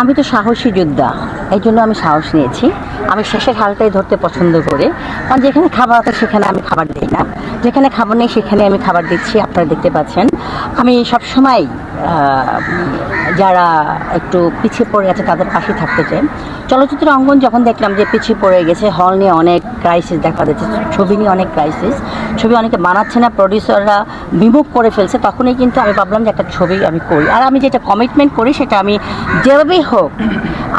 আমি তো সাহসী যোদ্ধা এই জন্য আমি সাহস নিয়েছি। আমি শেষের হালটাই ধরতে পছন্দ করি। কারণ যেখানে খাবার আছে সেখানে আমি খাবার দিই না। যেখানে খাবার নেই সেখানে আমি খাবার দিচ্ছি, আপনারা দেখতে পাচ্ছেন। আমি সবসময় যারা একটু পিছিয়ে পড়ে গেছে তাদের পাশে থাকতে চাই। চলচ্চিত্র অঙ্গন যখন দেখলাম যে পিছিয়ে পড়ে গেছে হল নিয়ে অনেক ক্রাইসিস দেখা যাচ্ছে ছবি নিয়ে অনেক ক্রাইসিস ছবি অনেকে বানাচ্ছে না প্রডিউসাররা বিমুখ করে ফেলছে। তখনই কিন্তু আমি ভাবলাম যে একটা ছবি আমি করি। আর আমি যেটা কমিটমেন্ট করি সেটা আমি যেভাবেই হোক,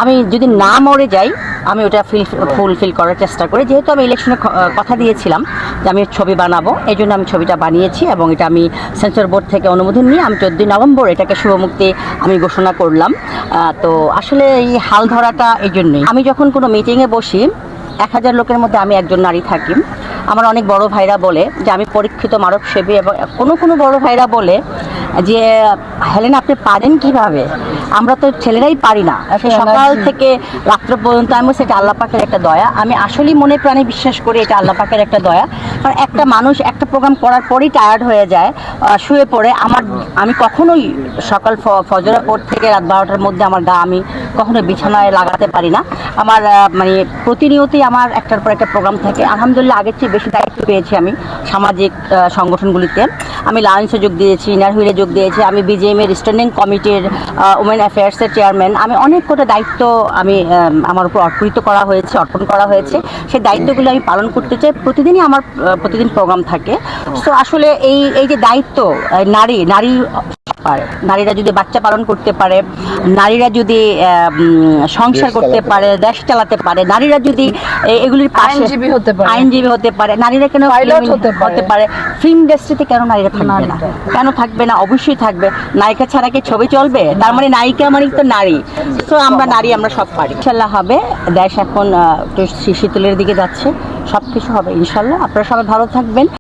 আমি যদি না মরে যাই আমি ওটা ফিল ফুলফিল করার চেষ্টা করি। যেহেতু আমি ইলেকশনে কথা দিয়েছিলাম যে আমি ছবি বানাবো, এই জন্য আমি ছবিটা বানিয়েছি এবং এটা আমি সেন্সর বোর্ড থেকে অনুমোদন নিয়ে আমি চোদ্দই নভেম্বর এটাকে শুভমুক্তি আমি ঘোষণা করলাম। তো আসলে এই হাল ধরাটা এই জন্যই। আমি যখন কোনো মিটিংয়ে বসি, এক হাজার লোকের মধ্যে আমি একজন নারী থাকি। আমার অনেক বড় ভাইরা বলে যে, আমি পরীক্ষিত মানব সেবী এবং কোনো কোনো বড় ভাইরা বলে যে হেলেন আপনি পারেন কীভাবে? আমরা তো ছেলেরাই পারি না। সকাল থেকে রাত্র পর্যন্ত আমি বলছি, এটা আল্লাহ পাকের একটা দয়া। আমি আসলেই মনে প্রাণে বিশ্বাস করি এটা আল্লাহ পাকের একটা দয়া। কারণ একটা মানুষ একটা প্রোগ্রাম করার পরেই টায়ার্ড হয়ে যায় শুয়ে পড়ে। আমার, আমি কখনোই সকাল ফজরের পর থেকে রাত বারোটার মধ্যে আমার গা আমি কখনোই বিছানায় লাগাতে পারি না। আমার মানে প্রতিনিয়তই আমার একটার পর একটা প্রোগ্রাম থাকে। আলহামদুলিল্লাহ আগের চেয়ে বেশি দায়িত্ব পেয়েছি আমি সামাজিক সংগঠনগুলিতে। আমি লায়ন্সে যোগ দিয়েছি ইনার হুইলে যোগ দিয়েছি। আমি বিজেএম এর স্ট্যান্ডিং কমিটির উমেন অ্যাফেয়ার্সের চেয়ারম্যান আমি অনেক কটা দায়িত্ব আমি আমার উপর অর্পিত করা হয়েছে, অর্পণ করা হয়েছে। সেই দায়িত্বগুলো আমি পালন করতে চাই। প্রতিদিনই আমার প্রতিদিন প্রোগ্রাম থাকে। তো আসলে এই এই যে দায়িত্ব নারী নারী পারে। নারীরা যদি বাচ্চা পালন করতে পারে নারীরা যদি সংসার করতে পারে দেশ চালাতে পারে নারীরা যদি এগুলির পাশে আইনজীবী হতে পারে। আইনজীবী হতে পারে নারীরা কেন হতে পারে। ফিল্ম ইন্ডাস্ট্রিতে কেন নারীরা থাকবে না? কেন থাকবে না? অবশ্যই থাকবে। নায়িকা ছাড়া কি ছবি চলবে? তার মানে নায়িকা মানে তো নারী। তো আমরা নারী আমরা সব পারি। ইনশাল্লাহ হবে। দেশ এখন শীতলের দিকে যাচ্ছে। সব কিছু হবে ইনশাল্লাহ। আপনারা সবাই ভালো থাকবেন।